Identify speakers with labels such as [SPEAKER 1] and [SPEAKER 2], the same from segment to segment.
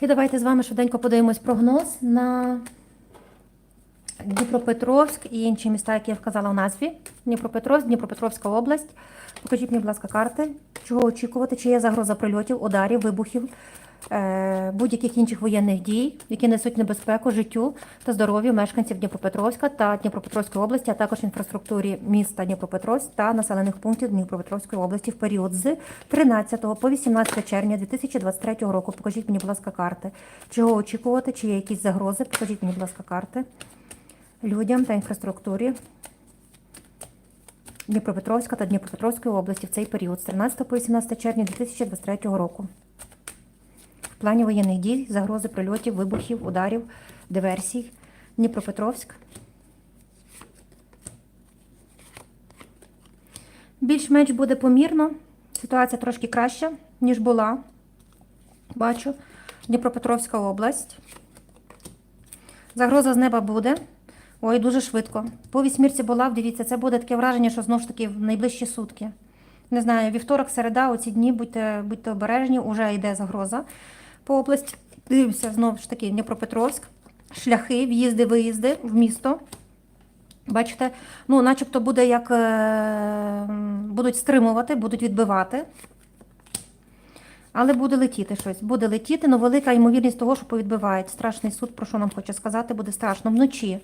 [SPEAKER 1] І давайте з вами швиденько подивимось прогноз на Дніпропетровськ і інші міста, які я вказала в назві. Дніпропетровськ, Дніпропетровська область. Покажіть мені, будь ласка, карти. Чого очікувати? Чи є загроза прильотів, ударів, вибухів, будь-яких інших воєнних дій, які несуть небезпеку життю та здоров'ю мешканців Дніпропетровська та Дніпропетровської області, а також інфраструктурі міста Дніпропетровськ та населених пунктів Дніпропетровської області в період з 13 по 18 червня 2023 року. Покажіть мені, будь ласка, карти. Чого очікувати? Чи є якісь загрози? Покажіть мені, будь ласка, карти людям та інфраструктурі Дніпропетровська та Дніпропетровської області в цей період з 13 по 18 червня 2023 року. Плані воєнних дій, загрози прильотів, вибухів, ударів, диверсій. Дніпропетровськ. Більш-менш буде помірно. Ситуація трошки краща, ніж була. Бачу. Дніпропетровська область. Загроза з неба буде. Ой, дуже швидко. По вісьмірці була, дивіться, це буде таке враження, що знову ж таки в найближчі сутки. Не знаю, вівторок, середа, оці дні, будьте, будьте обережні, уже йде загроза по області. Дивимося, знову ж таки, Дніпропетровськ, шляхи, в'їзди, виїзди в місто. Бачите, ну, начебто буде як е, будуть стримувати, будуть відбивати. Але буде летіти щось. Буде летіти, але велика ймовірність того, що повідбивають. Страшний суд, про що нам хоче сказати, буде страшно. Вночі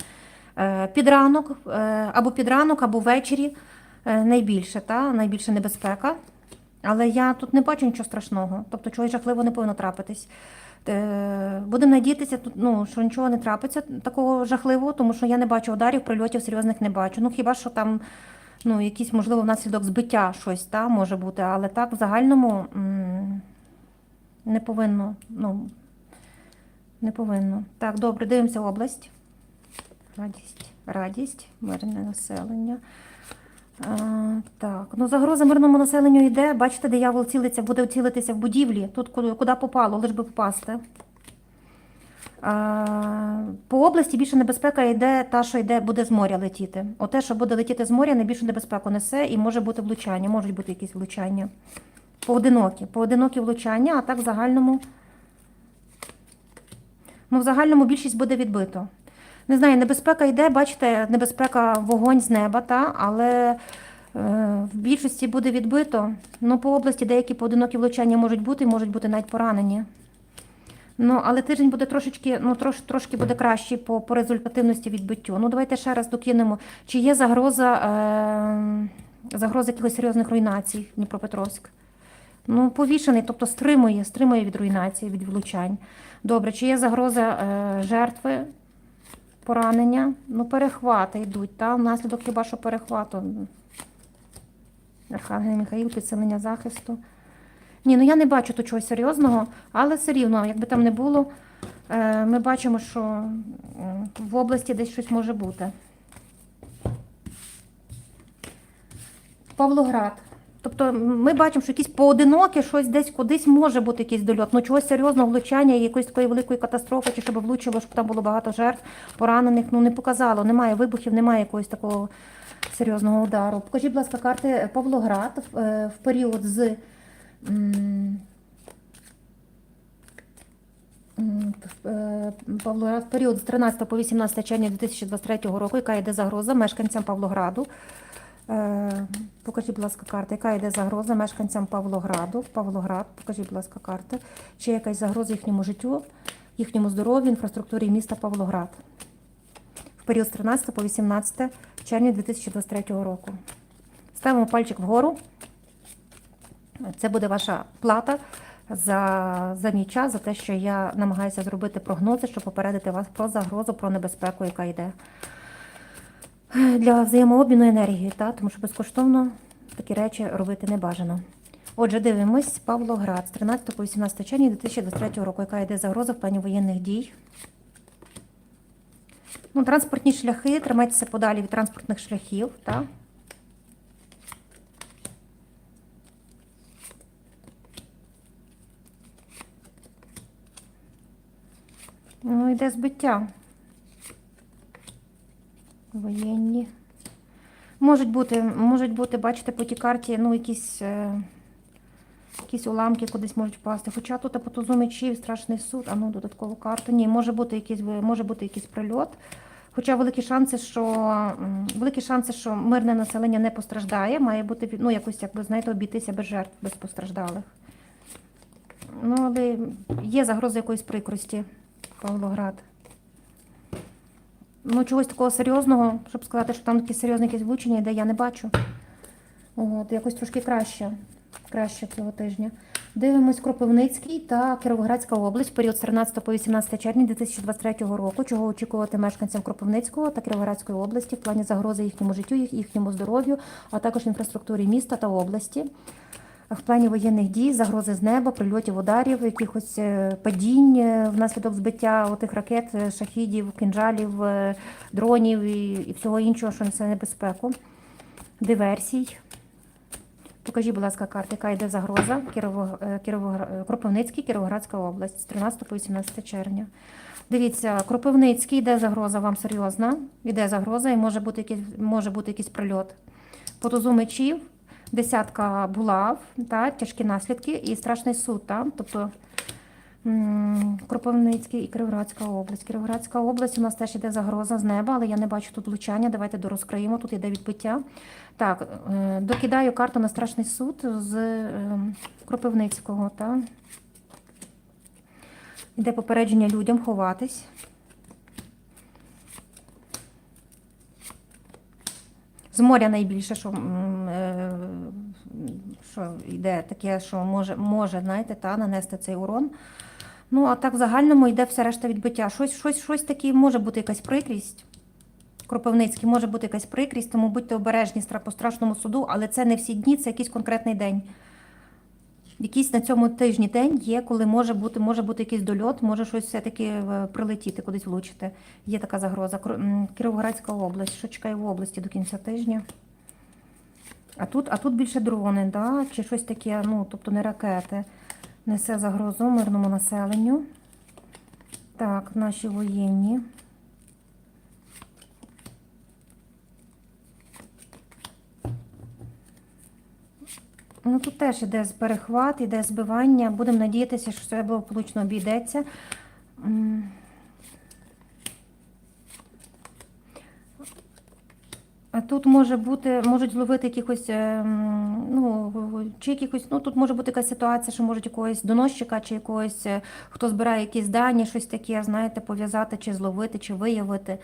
[SPEAKER 1] е, під ранок, е, або під ранок, або ввечері найбільше, та? найбільша небезпека. Але я тут не бачу нічого страшного. Тобто чогось жахливо не повинно трапитись. Е, Будемо надіятися, ну, що нічого не трапиться такого жахливого, тому що я не бачу ударів, прильотів серйозних не бачу. Ну хіба що там ну, якісь, можливо, внаслідок збиття щось та, може бути, але так в загальному не повинно. Ну, не повинно. Так, добре, дивимося область. Радість, радість, мирне населення. Так, ну загроза мирному населенню йде. Бачите, диявол цілиться, буде цілитися в будівлі. Тут куди, попало, лиш би попасти. А, по області більше небезпека йде та, що йде, буде з моря летіти. Оте, що буде летіти з моря, найбільшу небезпеку несе і може бути влучання, можуть бути якісь влучання. Поодинокі, поодинокі влучання, а так в загальному. Ну, в загальному більшість буде відбито. Не знаю, небезпека йде, бачите, небезпека вогонь з неба, та, але е, в більшості буде відбито. Ну, по області деякі поодинокі влучання можуть бути, можуть бути навіть поранені. Ну, але тиждень буде трошечки, ну, трош, трошки буде кращий по, по результативності відбиттю. Ну, давайте ще раз докинемо. Чи є загроза, е, загроза якихось серйозних руйнацій в Дніпропетровськ? Ну, повішений, тобто стримує, стримує від руйнації, від влучань. Добре, чи є загроза е, жертви, поранення? Ну, перехвати йдуть, та? Внаслідок хіба що перехвату. Архангел Михаїл, підсилення захисту. Ні, ну я не бачу тут чогось серйозного, але все рівно, якби там не було, е, ми бачимо, що в області десь щось може бути. Павлоград. Тобто ми бачимо, що якісь поодинокі, щось десь кудись може бути якийсь дольот. Ну чогось серйозного влучання, якоїсь такої великої катастрофи, чи щоб влучило, щоб там було багато жертв, поранених. Ну не показало. Немає вибухів, немає якогось такого серйозного удару. Покажіть, будь ласка, карти Павлоград в, е, в період з. е, Павлоград в період з 13 по 18 червня 2023 року, яка йде загроза мешканцям Павлограду. Е, Покажіть, будь ласка, карти, яка йде загроза мешканцям Павлограду. Павлоград, покажіть, будь ласка, карти. Чи якась загроза їхньому життю, їхньому здоров'ю, інфраструктурі міста Павлоград в період з 13 по 18 червня 2023 року. Ставимо пальчик вгору. Це буде ваша плата за, за мій час, за те, що я намагаюся зробити прогнози, щоб попередити вас про загрозу, про небезпеку, яка йде для взаємообміну енергії, та? тому що безкоштовно такі речі робити не бажано. Отже, дивимось Павлоград з 13 по 18 червня 2023 року, яка йде загроза в плані воєнних дій. Ну, транспортні шляхи, тримайтеся подалі від транспортних шляхів. Та? Ну, йде збиття. Воєнні. Можуть бути, можуть бути, бачите, по тій карті, ну, якісь, е, якісь уламки кудись можуть впасти. Хоча тут по мечів страшний суд, а ну додаткову карту. Ні, може бути якийсь може бути якийсь прильот. Хоча великі шанси, що великі шанси, що мирне населення не постраждає, має бути ну якось, якби знаєте, обійтися без жертв, без постраждалих. Ну, але є загроза якоїсь прикрості, Павлоград. Ну, чогось такого серйозного, щоб сказати, що там такі серйозні якісь влучення йде, я не бачу. От, якось трошки краще, краще цього тижня. Дивимось Кропивницький та Кіровоградська область, період з 13 по 18 червня 2023 року. Чого очікувати мешканцям Кропивницького та Кіровоградської області в плані загрози їхньому життю, їхньому здоров'ю, а також інфраструктурі міста та області. В плані воєнних дій, загрози з неба, прильотів, ударів, якихось е, падінь е, внаслідок збиття отих ракет, е, шахідів, кинжалів, дронів і, і всього іншого, що несе небезпеку, диверсій. Покажіть, будь ласка, карти, яка йде загроза Кірово, Кропивницький, Кіровоградська область з 13 по 18 червня. Дивіться, Кропивницький йде загроза вам серйозна, йде загроза і може бути якийсь, може бути якийсь прильот. По тузу мечів, десятка булав, та, тяжкі наслідки і страшний суд. Та, тобто Кропивницький і Кіровоградська область. Кіровоградська область у нас теж іде загроза з неба, але я не бачу тут влучання. Давайте дорозкриємо, тут іде відбиття. Так, е, докидаю карту на страшний суд з е, Кропивницького. Та. Іде попередження людям ховатись. З моря найбільше, що, е, що йде таке, що може, може знаєте, та, нанести цей урон. Ну, а так в загальному йде все решта відбиття. Щось, щось, щось таке може бути якась прикрість. Кропивницький може бути якась прикрість, тому будьте обережні по страшному суду, але це не всі дні, це якийсь конкретний день. Якийсь на цьому тижні день є, коли може бути, може бути якийсь дольот, може щось все-таки е, прилетіти, кудись влучити. Є така загроза. Кіровоградська область. Що чекає в області до кінця тижня? А тут, а тут більше дрони, да? чи щось таке, ну, тобто не ракети. Несе загрозу мирному населенню. Так, наші воєнні. Ну тут теж іде перехват, іде збивання. Будемо надіятися, що все благополучно обійдеться. А тут може бути, можуть зловити якихось, е, ну, чи якихось, ну тут може бути якась ситуація, що можуть якогось доносчика, чи якогось, е, хто збирає якісь дані, щось таке, знаєте, пов'язати, чи зловити, чи виявити.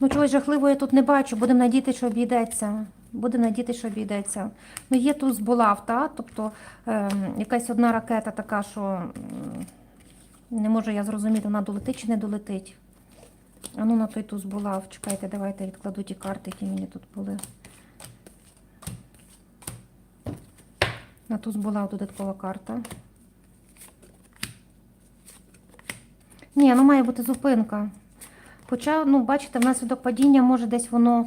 [SPEAKER 1] Ну, чогось жахливого я тут не бачу. Будемо надіяти, що обійдеться. Будемо надіяти, що обійдеться. Ну, є тут збулав, та? тобто ем, якась одна ракета така, що не можу я зрозуміти, вона долетить чи не долетить. А ну на той туз булав. Чекайте, давайте відкладу ті карти, які мені тут були. На туз була додаткова карта. Ні, ну має бути зупинка. Хоча, ну, бачите, внаслідок падіння може десь воно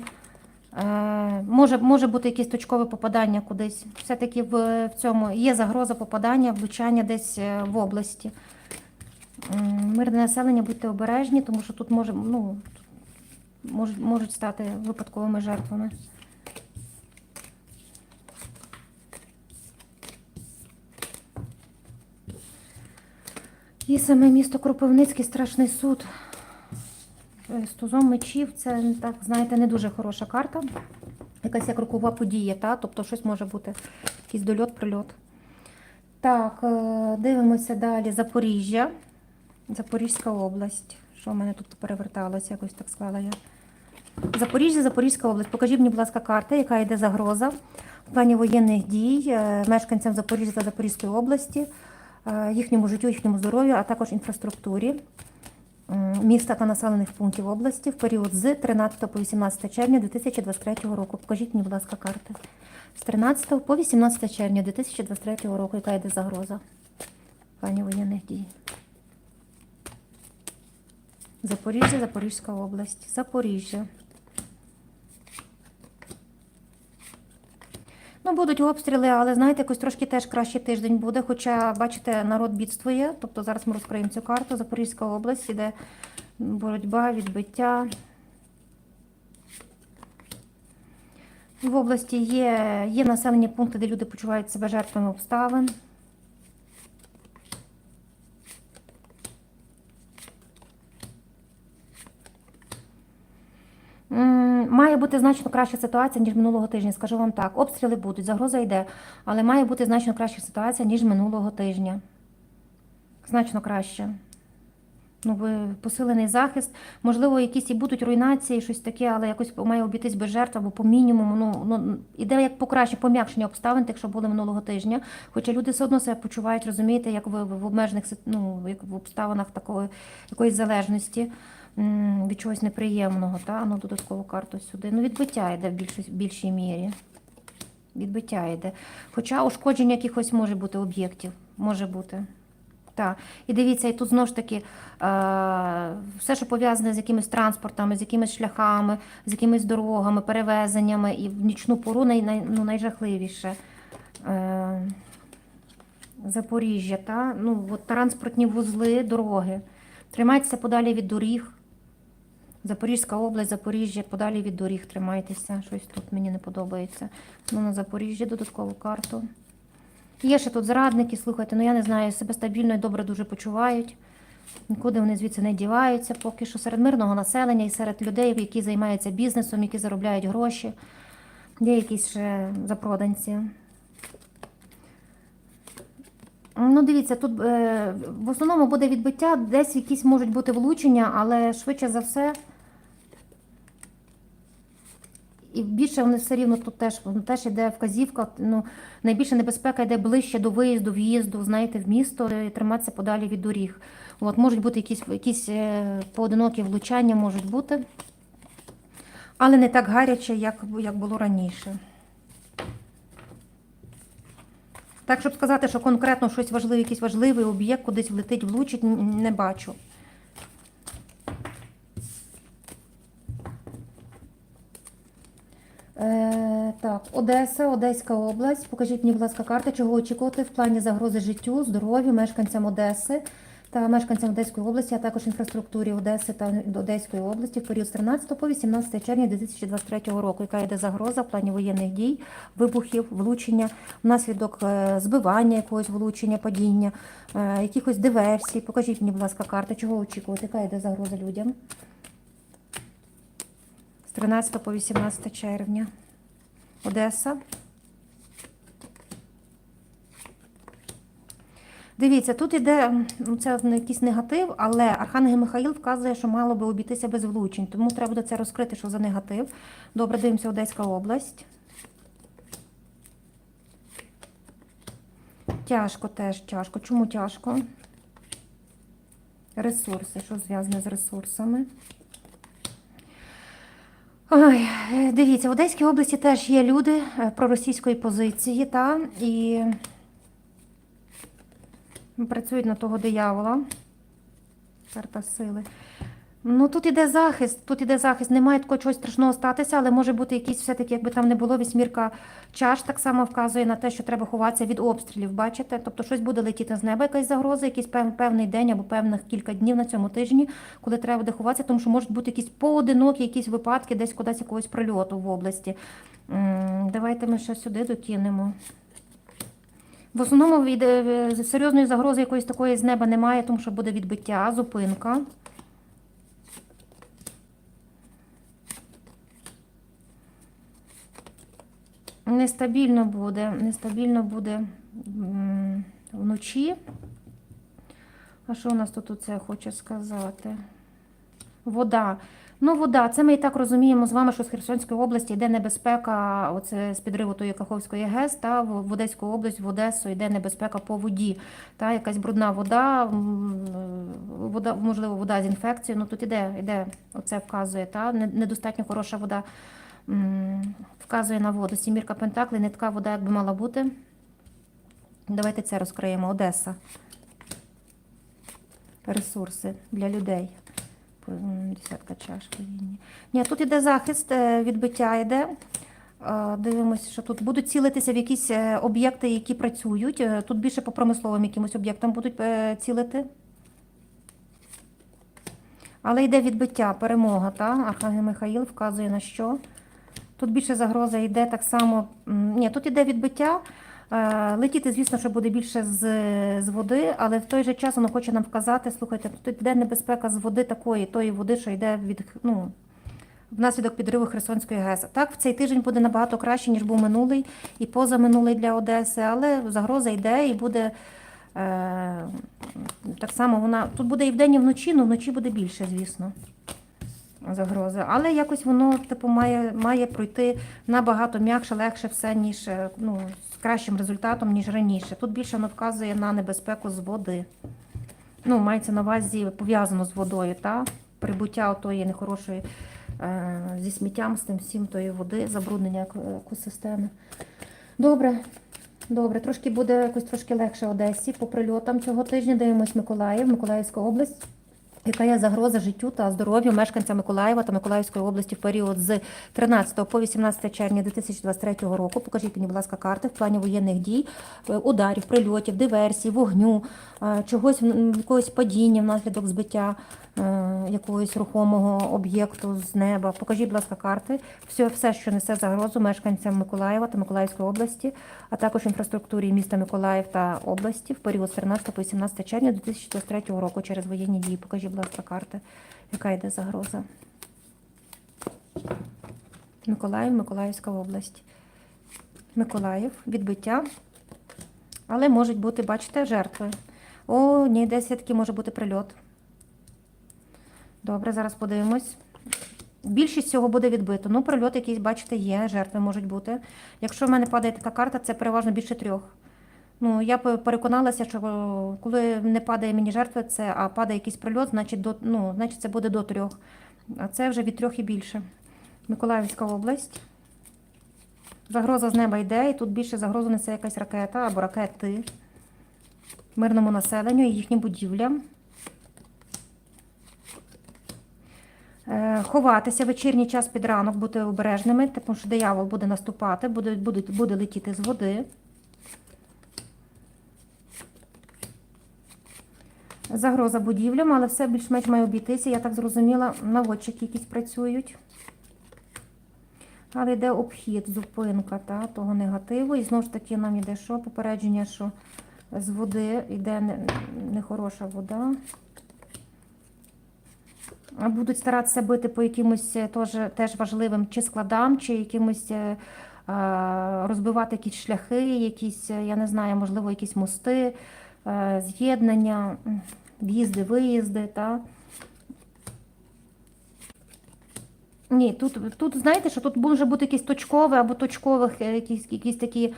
[SPEAKER 1] е, може, може бути якесь точкове попадання кудись. Все-таки в, в цьому є загроза попадання, влучання десь е, в області. Мирне населення, будьте обережні, тому що тут може, ну, можуть, можуть стати випадковими жертвами. І саме місто Кропивницький страшний суд. Е, З тузом мечів це так, знаєте, не дуже хороша карта. Якась як рукова подія, та? тобто щось може бути, якийсь дольот, прильот. Так, е, дивимося далі. Запоріжжя. Запорізька область. Що в мене тут переверталося, якось так склала я. Запоріжжя, Запорізька область. Покажіть мені, будь ласка, карта, яка йде загроза в плані воєнних дій е, мешканцям Запоріжжя та Запорізької області, е, їхньому життю, їхньому здоров'ю, а також інфраструктурі міста та населених пунктів області в період з 13 по 18 червня 2023 року. Покажіть мені, будь ласка, карти. З 13 по 18 червня 2023 року, яка йде загроза пані воєнних дій. Запоріжжя, Запорізька область. Запоріжжя. Ну, будуть обстріли, але знаєте, якось трошки теж кращий тиждень буде. Хоча, бачите, народ бідствує. Тобто зараз ми розкриємо цю карту. Запорізька область, іде боротьба, відбиття. В області є, є населені пункти, де люди почувають себе жертвами обставин. Має бути значно краща ситуація, ніж минулого тижня. Скажу вам так. Обстріли будуть, загроза йде, але має бути значно краща ситуація, ніж минулого тижня. Значно краще. Ну, посилений захист. Можливо, якісь і будуть руйнації, щось таке, але якось має обійтись без жертв або по мінімуму. Ну, ну іде як покраще, пом'якшення обставин, тих, що були минулого тижня. Хоча люди все одно себе почувають, розумієте, як в, в обмежених ну, як в обставинах такої якоїсь залежності від чогось неприємного. Та? Ну, додаткову карту сюди. Ну, відбиття йде в більшій, більшій мірі. Відбиття йде. Хоча ушкодження якихось може бути об'єктів. Може бути. Так, і дивіться, і тут знову ж таки е, все, що пов'язане з якимись транспортами, з якимись шляхами, з якимись дорогами, перевезеннями, і в нічну пору най, най, ну, найжахливіше. Е, Запоріжжя, та? Ну, от транспортні вузли, дороги. Тримайтеся подалі від доріг. Запорізька область, Запоріжжя, подалі від доріг тримайтеся. Щось тут мені не подобається. Ну, на Запоріжжя додаткову карту. Є ще тут зрадники, слухайте, ну я не знаю, себе стабільно і добре дуже почувають. Нікуди вони звідси не діваються поки що серед мирного населення і серед людей, які займаються бізнесом, які заробляють гроші. Є якісь ще запроданці. Ну, дивіться, тут е, в основному буде відбиття, десь якісь можуть бути влучення, але швидше за все. І більше вони все рівно тут теж, воно теж йде вказівка. Ну, найбільша небезпека йде ближче до виїзду, в'їзду, знаєте, в місто і триматися подалі від доріг. От, можуть бути якісь, якісь е, поодинокі влучання, можуть бути, але не так гаряче, як, як було раніше. Так, щоб сказати, що конкретно щось важливе, якийсь важливий об'єкт кудись влетить, влучить, не бачу. Е, так, Одеса, Одеська область. Покажіть мені, будь ласка, карта, чого очікувати в плані загрози життю, здоров'ю, мешканцям Одеси та мешканцям Одеської області, а також інфраструктурі Одеси та Одеської області в період з 13 по 18 червня 2023 року, яка йде загроза в плані воєнних дій, вибухів, влучення, внаслідок е, збивання якогось влучення, падіння, е, якихось диверсій. Покажіть мені, будь ласка, карта, чого очікувати, яка йде загроза людям. З 13 по 18 червня. Одеса. Дивіться, тут іде ну, це якийсь негатив, але Архангел Михаїл вказує, що мало би обійтися без влучень. Тому треба буде це розкрити, що за негатив. Добре, дивимося Одеська область. Тяжко теж тяжко. Чому тяжко? Ресурси, що зв'язане з ресурсами. Ой, дивіться, в Одеській області теж є люди е, проросійської позиції, та, і працюють на того диявола. Карта сили. Ну тут іде захист, тут іде захист. Немає такого чогось страшного статися, але може бути якийсь все-таки, якби там не було, вісьмірка чаш так само вказує на те, що треба ховатися від обстрілів. Бачите? Тобто щось буде летіти з неба, якась загроза, якийсь пев- певний день або певних кілька днів на цьому тижні, коли треба буде ховатися, тому що можуть бути якісь поодинокі якісь випадки, десь кудись якогось прильоту в області. Давайте ми ще сюди докинемо. В основному від е, серйозної загрози якоїсь такої з неба немає, тому що буде відбиття, зупинка. Нестабільно буде, нестабільно буде вночі. А що у нас тут оце хоче сказати? Вода. Ну, вода, це ми і так розуміємо з вами, що з Херсонської області йде небезпека, оце з підриву тої Каховської ГЕС, та в Одеську область, в Одесу йде небезпека по воді. Та якась брудна вода, вода, можливо, вода з інфекцією. Ну тут іде, іде оце вказує, та недостатньо хороша вода вказує на воду. Сімірка Пентаклей, не така вода, як би мала бути. Давайте це розкриємо. Одеса. Ресурси для людей. Десятка чаш повинні. Ні, тут іде захист, е, відбиття йде. Дивимося, що тут будуть цілитися в якісь е, об'єкти, які працюють. Е, Тут більше по промисловим якимось об'єктам будуть цілити. Але йде відбиття, перемога, та? Архангел Михаїл вказує на що. Тут більше загроза йде так само. Ні, тут іде відбиття. Е, Летіти, звісно, що буде більше з, з води, але в той же час воно хоче нам вказати, слухайте, тут йде небезпека з води такої, тої води, що йде від ну, внаслідок підриву Херсонської ГЕС. Так, в цей тиждень буде набагато краще, ніж був минулий і позаминулий для Одеси, але загроза йде і буде. Е, так само вона тут буде і вдень, і вночі, але вночі буде більше, звісно загрози. Але якось воно типу має, має пройти набагато м'якше, легше все, ніж е, ну, з кращим результатом, ніж раніше. Тут більше воно вказує на небезпеку з води. Ну, мається на увазі пов'язано з водою, та? прибуття отої нехорошої е, зі сміттям, з тим всім тої води, забруднення екосистеми. Добре. Добре, трошки буде якось трошки легше Одесі по прильотам цього тижня. Дивимось Миколаїв, Миколаївська область. Яка є загроза життю та здоров'ю мешканця Миколаєва та Миколаївської області в період з 13 по 18 червня 2023 року? Покажіть мені, будь ласка, карти в плані воєнних дій, е, ударів, прильотів, диверсій, вогню, е, чогось якогось падіння внаслідок збиття якогось рухомого об'єкту з неба. Покажіть, будь ласка, карти. Все, все, що несе загрозу мешканцям Миколаєва та Миколаївської області, а також інфраструктурі міста Миколаїв та області в період з 13 по 18 червня 2023 року через воєнні дії. Покажіть, будь ласка, карти, яка йде загроза. Миколаїв, Миколаївська область. Миколаїв, відбиття. Але можуть бути, бачите, жертви. О, ні, десь все-таки може бути прильот. Добре, зараз подивимось. Більшість цього буде відбито. Ну, прильот якийсь, бачите, є, жертви можуть бути. Якщо в мене падає така карта, це переважно більше трьох. Ну, я переконалася, що е, коли не падає мені жертви, це, а падає якийсь прильот, значить, до, ну, значить це буде до трьох. А це вже від трьох і більше. Миколаївська область. Загроза з неба йде, і тут більше загрозу несе якась ракета або ракети мирному населенню і їхнім будівлям. Е, Ховатися вечірній час під ранок, бути обережними, тому що диявол буде наступати, буде, буде, буде летіти з води. Загроза будівлям, але все більш-менш має обійтися. Я так зрозуміла, наводчики якісь працюють. Але йде обхід, зупинка та, того негативу. І знову ж таки нам йде що? Попередження, що з води йде не- нехороша вода. А Будуть старатися бити по якимось е, теж, теж важливим чи складам, чи якимось е, розбивати якісь шляхи, якісь, е, я не знаю, можливо, якісь мости, е, з'єднання, в'їзди, виїзди. Та. Ні, тут, тут знаєте, що тут може бути якісь точкові або точкових е, якісь, якісь такі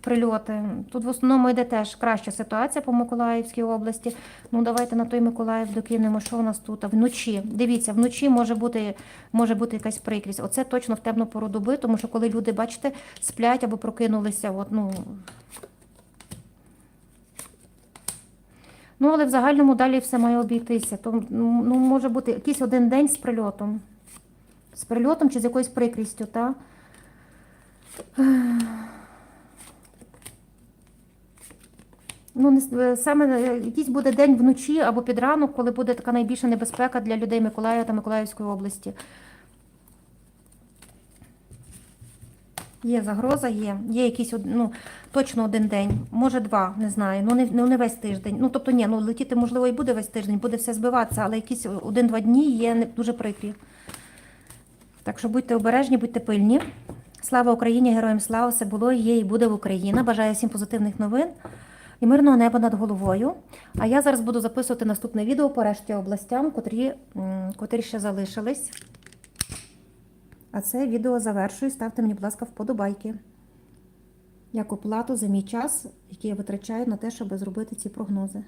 [SPEAKER 1] прильоти. Тут в основному йде теж краща ситуація по Миколаївській області. Ну, давайте на той Миколаїв докинемо, що у нас тут. Вночі. Дивіться, вночі може бути, може бути якась прикрість. Оце точно в темну пору доби, тому що коли люди, бачите, сплять або прокинулися, от, ну. Ну, але в загальному далі все має обійтися. То, ну, може бути якийсь один день з прильотом. З прильотом чи з якоюсь прикрістю, так? Ну, е, саме е, якийсь буде день вночі або під ранок, коли буде така найбільша небезпека для людей Миколаєва та Миколаївської області. Є загроза, є. Є якийсь ну, точно один день, може два, не знаю. Ну не, ну, не весь тиждень. Ну тобто ні, ну летіти можливо і буде весь тиждень, буде все збиватися, але якісь один-два дні є дуже прикрі. Так що будьте обережні, будьте пильні. Слава Україні, героям слава! Все було, є і буде в Україні. Бажаю всім позитивних новин і мирного неба над головою. А я зараз буду записувати наступне відео по решті областям, котрі, котрі ще залишились. А це відео завершую. Ставте мені, будь ласка, вподобайки. Як оплату за мій час, який я витрачаю на те, щоб зробити ці прогнози.